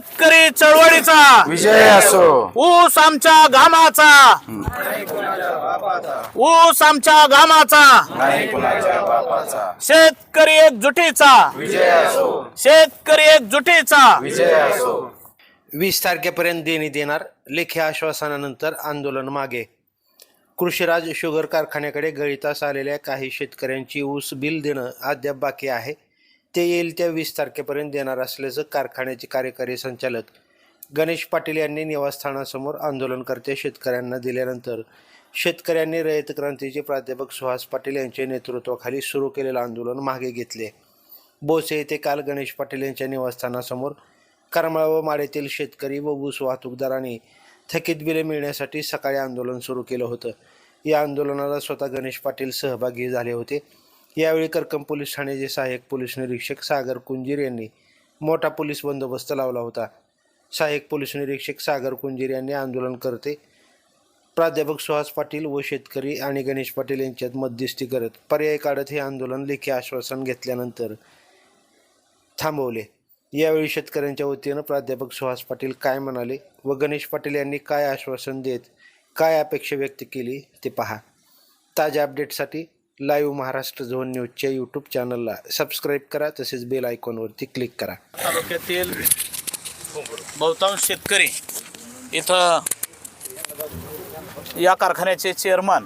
शेतकरी चळवळीचा. विजय असो. ऊस आमच्या घामाचा. ऊस आमच्या घामाचा. नाही कुणाच्या बापाचा शेतकरी एकजुटीचा. विजय असो शेतकरी एकजुटीचा. विजय असो वीस तारखेपर्यंत देण्यात येणार लेखी आश्वासनानंतर आंदोलन मागे. कृषीराज शुगर कारखान्याकडे गळितास आलेल्या काही शेतकऱ्यांची ऊस बिल देणं अद्याप बाकी आहे. ते येईल त्या वीस तारखेपर्यंत देणार असल्याचं कारखान्याचे कार्यकारी संचालक गणेश पाटील यांनी निवासस्थानासमोर आंदोलनकर्ते शेतकऱ्यांना दिल्यानंतर शेतकऱ्यांनी रयत क्रांतीचे प्राध्यापक सुहास पाटील यांच्या नेतृत्वाखाली सुरू केलेलं आंदोलन मागे घेतले. बोसे येथे काल गणेश पाटील यांच्या निवासस्थानासमोर करमाळ व माडेतील शेतकरी व ऊस वाहतूकदारांनी थकीत बिले मिळण्यासाठी सकाळी आंदोलन सुरू केलं होतं. या आंदोलनाला स्वतः गणेश पाटील सहभागी झाले होते. यावेळी करकम पोलीस ठाण्याचे सहाय्यक पोलीस निरीक्षक सागर कुंजीर यांनी मोठा पोलीस बंदोबस्त लावला होता. सहाय्यक पोलीस निरीक्षक सागर कुंजीर यांनी आंदोलन करते. प्राध्यापक सुहास पाटील व शेतकरी आणि गणेश पाटील यांच्यात मध्यस्थी करत पर्याय काढत हे आंदोलन लेखी आश्वासन घेतल्यानंतर थांबवले. यावेळी शेतकऱ्यांच्या वतीनं प्राध्यापक सुहास पाटील काय म्हणाले व गणेश पाटील यांनी काय आश्वासन देत काय अपेक्षा व्यक्त केली ते पहा. ताज्या अपडेटसाठी लाईव्ह महाराष्ट्र झोन न्यूजच्या यूट्यूब चॅनलला सबस्क्राईब करा तसेच बेल आयकॉनवरती क्लिक करा. तालुक्यातील बहुतांश शेतकरी इथं या कारखान्याचे चेअरमन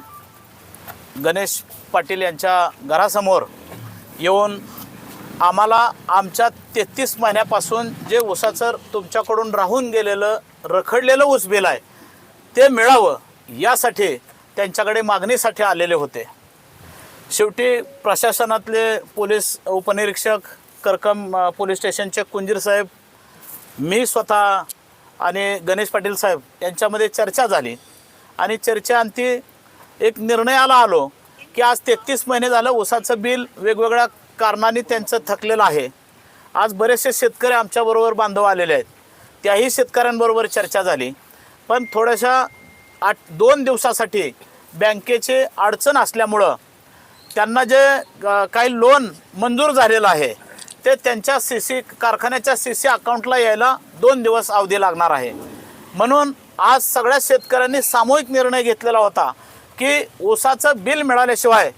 गणेश पाटील यांच्या घरासमोर येऊन आम्हाला आमच्या तेहतीस महिन्यापासून जे ऊसाचं तुमच्याकडून राहून गेलेलं रखडलेलं ऊस बिल आहे ते मिळावं यासाठी त्यांच्याकडे मागणीसाठी आलेले होते. शेवटी प्रशासनातले पोलीस उपनिरीक्षक करकम पोलीस स्टेशनचे कुंजीर साहेब मी स्वतः आणि गणेश पाटील साहेब यांच्यामध्ये चर्चा झाली. आणि चर्चा अंती एक निर्णयाला आलो की आज तेहतीस महिने झालं ऊसाचं बिल वेगवेगळ्या कारणाने त्यांचं थकलेलं आहे. आज बरेचसे शेतकरी आमच्याबरोबर बांधव आलेले आहेत. त्याही शेतकऱ्यांबरोबर चर्चा झाली. पण थोड्याशा आठ दोन दिवसासाठी बँकेची अडचण असल्यामुळं त्यांना जे काही लोन मंजूर झालेलं आहे ते त्यांच्या सी सी कारखान्याच्या सी सी अकाउंटला यायला दोन दिवस अवधी लागणार आहे. म्हणून आज सगळ्या शेतकऱ्यांनी सामूहिक निर्णय घेतलेला होता की ऊसाचं बिल मिळाल्याशिवाय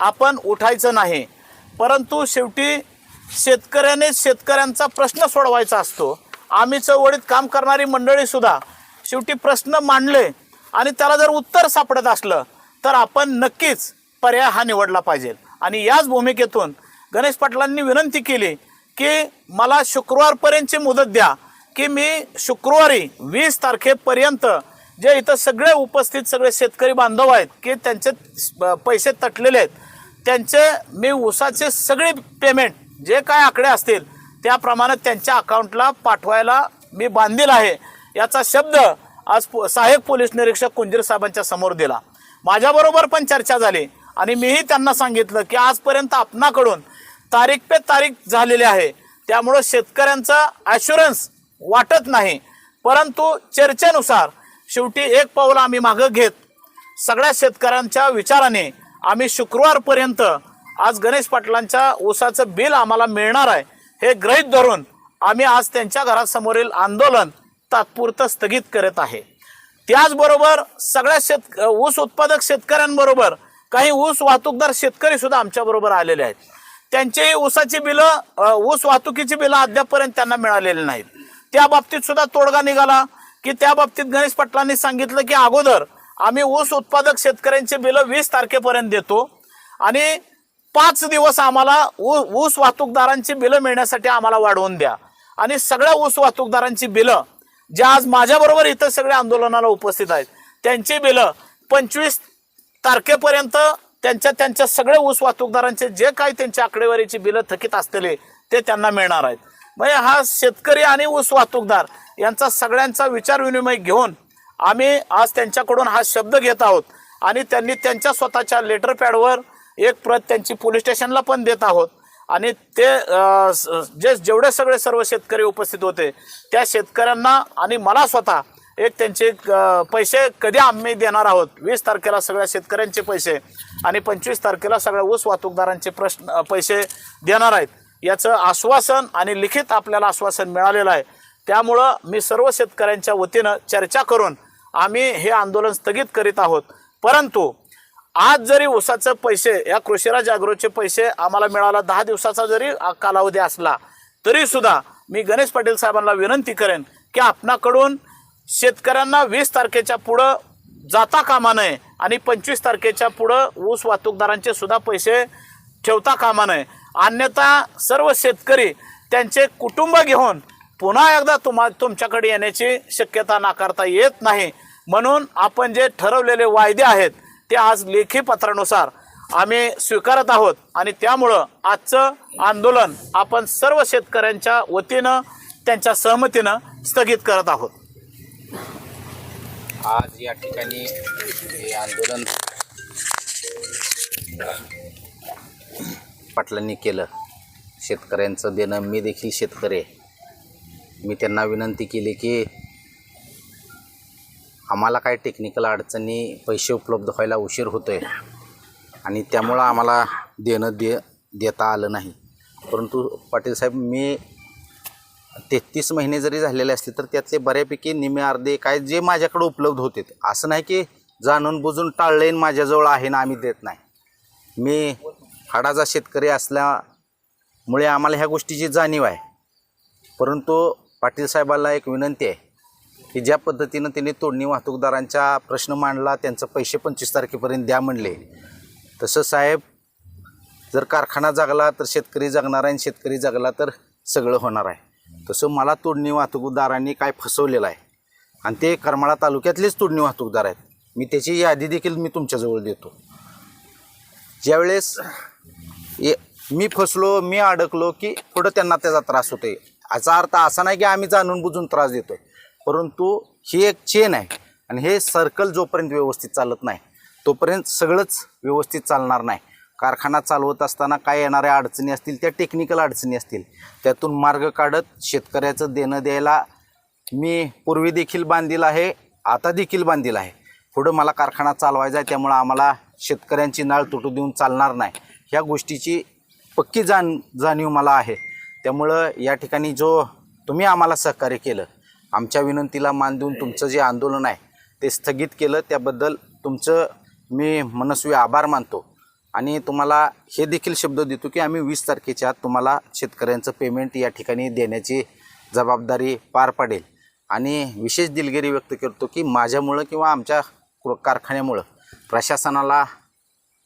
आपण उठायचं नाही. परंतु शेवटी शेतकऱ्याने शेतकऱ्यांचा प्रश्न सोडवायचा असतो. आम्ही चळवळीत काम करणारी मंडळीसुद्धा शेवटी प्रश्न मांडले आणि त्याला जर उत्तर सापडत असलं तर आपण नक्कीच पर्याय हा निवडला पाहिजे. आणि याच भूमिकेतून गणेश पाटलांनी विनंती केली की मला शुक्रवारपर्यंतची मुदत द्या की मी शुक्रवारी वीस तारखेपर्यंत जे इथं सगळे उपस्थित सगळे शेतकरी बांधव आहेत की त्यांचे पैसे तटलेले आहेत त्यांचे मी ऊसाचे सगळे पेमेंट जे काय आकडे असतील त्याप्रमाणे त्यांच्या अकाउंटला पाठवायला मी बांधील आहे. याचा शब्द आज पो- सहाय्यक पोलीस निरीक्षक कुंजीर साहेबांच्या समोर दिला. माझ्याबरोबर पण चर्चा झाली. आणि मीही त्यांना सांगितलं की आजपर्यंत आपणाकडून तारीख पे तारीख झालेली आहे. त्यामुळं शेतकऱ्यांचा ॲश्युरन्स वाटत नाही. परंतु चर्चेनुसार शेवटी एक पाऊल आम्ही मागं घेत सगळ्या शेतकऱ्यांच्या विचाराने आम्ही शुक्रवारपर्यंत आज गणेश पाटलांच्या ऊसाचं बिल आम्हाला मिळणार आहे हे गृहीत धरून आम्ही आज त्यांच्या घरासमोरील आंदोलन तात्पुरतं स्थगित करत आहे. त्याचबरोबर सगळ्या शेत ऊस उत्पादक शेतकऱ्यांबरोबर काही ऊस वाहतूकदार शेतकरी सुद्धा आमच्याबरोबर आलेले आहेत. त्यांची ऊसाची बिलं ऊस वाहतुकीची बिलं अद्यापपर्यंत त्यांना मिळालेली नाहीत. त्या बाबतीत सुद्धा तोडगा निघाला की त्या बाबतीत गणेश पाटलांनी सांगितलं की अगोदर आम्ही ऊस उत्पादक शेतकऱ्यांची बिलं वीस तारखेपर्यंत देतो आणि पाच दिवस आम्हाला ऊ- ऊस वाहतूकदारांची बिलं मिळण्यासाठी आम्हाला वाढवून द्या. आणि सगळ्या ऊस वाहतूकदारांची बिलं ज्या आज माझ्याबरोबर इथं सगळ्या आंदोलनाला उपस्थित आहेत त्यांची बिलं पंचवीस तारखेपर्यंत त्यांच्या त्यांच्या सगळ्या ऊस वाहतूकदारांचे जे काही त्यांच्या आकडेवारीची बिलं थकीत असलेले ते त्यांना मिळणार आहेत. म्हणजे हा शेतकरी आणि ऊस वाहतूकदार यांचा सगळ्यांचा विचार विनिमय घेऊन आम्ही आज त्यांच्याकडून हा शब्द घेत आहोत आणि त्यांनी त्यांच्या स्वतःच्या लेटर पॅडवर एक प्रत त्यांची पोलीस स्टेशनला पण देत आहोत. आणि ते जे जेवढे सगळे सर्व शेतकरी उपस्थित होते त्या शेतकऱ्यांना आणि मला स्वतः एक त्यांचे पैसे कधी आम्ही देणार आहोत? वीस तारखेला सगळ्या शेतकऱ्यांचे पैसे आणि पंचवीस तारखेला सगळ्या ऊस वाहतूकदारांचे प्रश्न पैसे देणार आहेत. याचं आश्वासन आणि लिखित आपल्याला आश्वासन मिळालेलं आहे. त्यामुळं मी सर्व शेतकऱ्यांच्या वतीनं चर्चा करून आम्ही हे आंदोलन स्थगित करीत आहोत. परंतु आज जरी ऊसाचं पैसे या कृषीराज जागृतीचे पैसे आम्हाला मिळाला दहा दिवसाचा जरी कालावधी असला तरीसुद्धा मी गणेश पाटील साहेबांना विनंती करेन की आपणाकडून शेतकऱ्यांना वीस तारखेच्या पुढं जाता कामा नये आणि पंचवीस तारखेच्या पुढं ऊस वाहतूकदारांचे सुद्धा पैसे ठेवता कामा नये. अन्यथा सर्व शेतकरी त्यांचे कुटुंब घेऊन पुन्हा एकदा तुम्हा तुमच्याकडे येण्याची शक्यता नाकारता येत नाही. म्हणून आपण जे ठरवलेले वायदे आहेत ते आज लेखी पत्रानुसार आम्ही स्वीकारत आहोत आणि त्यामुळं आजचं आंदोलन आपण सर्व शेतकऱ्यांच्या वतीनं त्यांच्या सहमतीनं स्थगित करत आहोत. आज या ठिकाणी हे आंदोलन पाटलांनी केलं. शेतकऱ्यांचं देणं मी देखील शेतकरी आहे. मी त्यांना विनंती केली की आम्हाला काय टेक्निकल अडचणी पैसे उपलब्ध व्हायला उशीर होतो आहे आणि त्यामुळं आम्हाला देणं दे देता आलं नाही. परंतु पाटील साहेब मी तेहतीस महिने जरी झालेले असले तर त्यातले बऱ्यापैकी निमे अर्धे काय जे माझ्याकडे उपलब्ध होते असं नाही की जाणून बुजून टाळलेन माझ्याजवळ आहे ना आम्ही देत नाही. मी हाडाचा शेतकरी असल्यामुळे आम्हाला ह्या गोष्टीची जाणीव आहे. परंतु पाटील साहेबाला एक विनंती आहे की ज्या पद्धतीनं त्यांनी तोडणी वाहतूकदारांचा प्रश्न मांडला त्यांचं पैसे पंचवीस तारखेपर्यंत द्या म्हणले. तसं साहेब जर कारखाना जागला तर शेतकरी जगणार आहे आणि शेतकरी जगला तर सगळं होणार आहे. तसं मला तोडणी वाहतूकदारांनी काय फसवलेलं आहे. आणि ते करमाळा तालुक्यातलेच तोडणी वाहतूकदार आहेत. मी त्याची यादी देखील मी तुमच्याजवळ देतो. ज्यावेळेस मी फसलो मी अडकलो की पुढं त्यांना त्याचा त्रास होतोय. याचा अर्थ असा नाही की आम्ही जाणून बुजून त्रास देतोय. परंतु ही एक चेन आहे आणि हे सर्कल जोपर्यंत व्यवस्थित चालत नाही तोपर्यंत सगळंच व्यवस्थित चालणार नाही. कारखाना चालवत असताना काय येणाऱ्या अडचणी असतील त्या टेक्निकल अडचणी असतील त्यातून मार्ग काढत शेतकऱ्याचं देणं द्यायला मी पूर्वी देखील बांधील आहे आता देखील बांधील आहे. पुढं मला कारखाना चालवायचा आहे त्यामुळं आम्हाला शेतकऱ्यांची नाळ तुटू देऊन चालणार नाही. ह्या गोष्टीची पक्की जाण जाणीव मला आहे. त्यामुळं या ठिकाणी जो तुम्ही आम्हाला सहकार्य केलं आमच्या विनंतीला मान देऊन तुमचं जे आंदोलन आहे ते स्थगित केलं. त्याबद्दल तुमचं मी मनस्वी आभार मानतो. आणि तुम्हाला हे देखील शब्द देतो की आम्ही वीस तारखेच्या आत तुम्हाला शेतकऱ्यांचं पेमेंट या ठिकाणी देण्याची जबाबदारी पार पाडेल. आणि विशेष दिलगिरी व्यक्त करतो की माझ्यामुळं किंवा आमच्या कारखान्यामुळं प्रशासनाला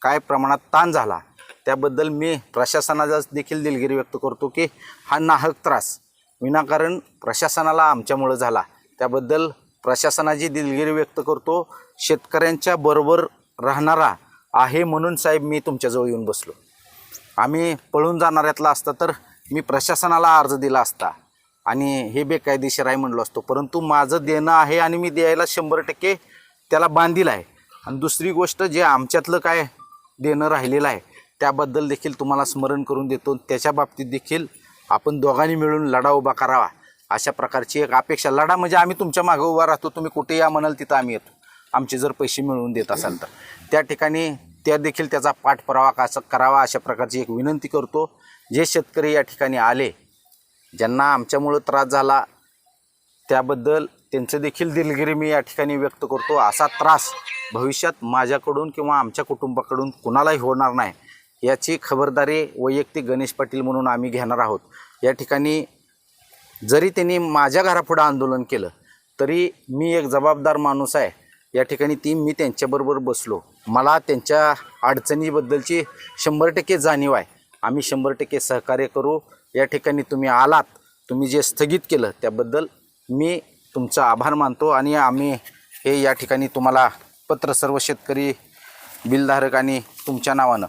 काय प्रमाणात ताण झाला त्याबद्दल मी प्रशासनाचा देखील दिलगिरी व्यक्त करतो की हा नाहक त्रास विनाकारण प्रशासनाला आमच्यामुळं झाला. त्याबद्दल प्रशासनाची दिलगिरी व्यक्त करतो. शेतकऱ्यांच्या बरोबर राहणारा आहे म्हणून साहेब मी तुमच्याजवळ येऊन बसलो. आम्ही पळून जाणाऱ्यातला असता तर मी प्रशासनाला अर्ज दिला असता. आणि हे बेकायदेशीर आहे म्हणलो असतो. परंतु माझं देणं आहे आणि मी द्यायला शंभर टक्के त्याला बांधील आहे. आणि दुसरी गोष्ट जे आमच्यातलं काय देणं राहिलेलं आहे त्याबद्दल देखील तुम्हाला स्मरण करून देतो. त्याच्या बाबतीत देखील आपण दोघांनी मिळून लढा उभा करावा. अशा प्रकारची एक अपेक्षा. लढा म्हणजे आम्ही तुमच्या मागं उभा राहतो. तुम्ही कुठे या म्हणाल तिथं आम्ही येतो. आमचे जर पैसे मिळवून देत असाल तर. त्या ठिकाणी त्या देखील त्याचा पाठपुरावा कसा करावा अशा प्रकारची एक विनंती करतो. जे शेतकरी या ठिकाणी आले ज्यांना आमच्यामुळं त्रास झाला त्याबद्दल त्यांचं देखील दिलगिरी मी या ठिकाणी व्यक्त करतो. असा त्रास भविष्यात माझ्याकडून किंवा आमच्या कुटुंबाकडून कुणालाही होणार नाही याची खबरदारी वैयक्तिक गणेश पाटील म्हणून आम्ही घेणार आहोत. या ठिकाणी जरी त्यांनी माझ्या घरापुढं आंदोलन केलं तरी मी एक जबाबदार माणूस आहे. या ठिकाणी ती मी त्यांच्याबरोबर बसलो. मला त्यांच्या अडचणीबद्दलची शंभर टक्के जाणीव आहे. आम्ही शंभर टक्के सहकार्य करू. या ठिकाणी तुम्ही आलात तुम्ही जे स्थगित केलं त्याबद्दल मी तुमचा आभार मानतो आणि आम्ही हे या ठिकाणी तुम्हाला पत्र सर्व शेतकरी बिलधारक आणि तुमच्या नावानं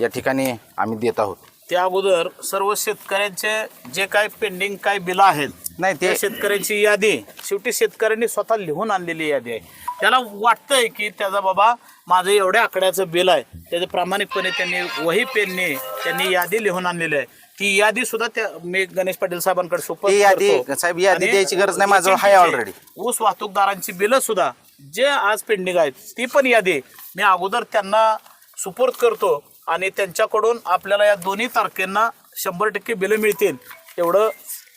या ठिकाणी आम्ही देत आहोत. त्या अगोदर सर्व शेतकऱ्यांचे जे काय पेंडिंग काय बिलं आहेत नाही त्या ते शेतकऱ्यांची यादी शेवटी शेतकऱ्यांनी स्वतः लिहून आणलेली यादी आहे. त्याला वाटतंय की त्याचा बाबा माझं एवढ्या आकड्याचं बिल आहे त्याचं प्रामाणिकपणे त्यांनी वही पेनने त्यांनी यादी लिहून आणलेली आहे. ती यादी सुद्धा त्या मी गणेश पाटील साहेबांकडे सुपर ती यादी- साहेब, यादी द्यायची गरज नाही, माझ्याजवळ आहे already. ऊस वाहतूकदारांची बिलं सुद्धा जे आज पेंडिंग आहेत ती पण यादी. मी अगोदर त्यांना सुपूर्द करतो. आणि त्यांच्याकडून आपल्याला या दोन्ही तारखेंना शंभर टक्के बिलं मिळतील. एवढं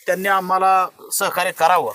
त्यांनी आम्हाला सहकार्य करावं.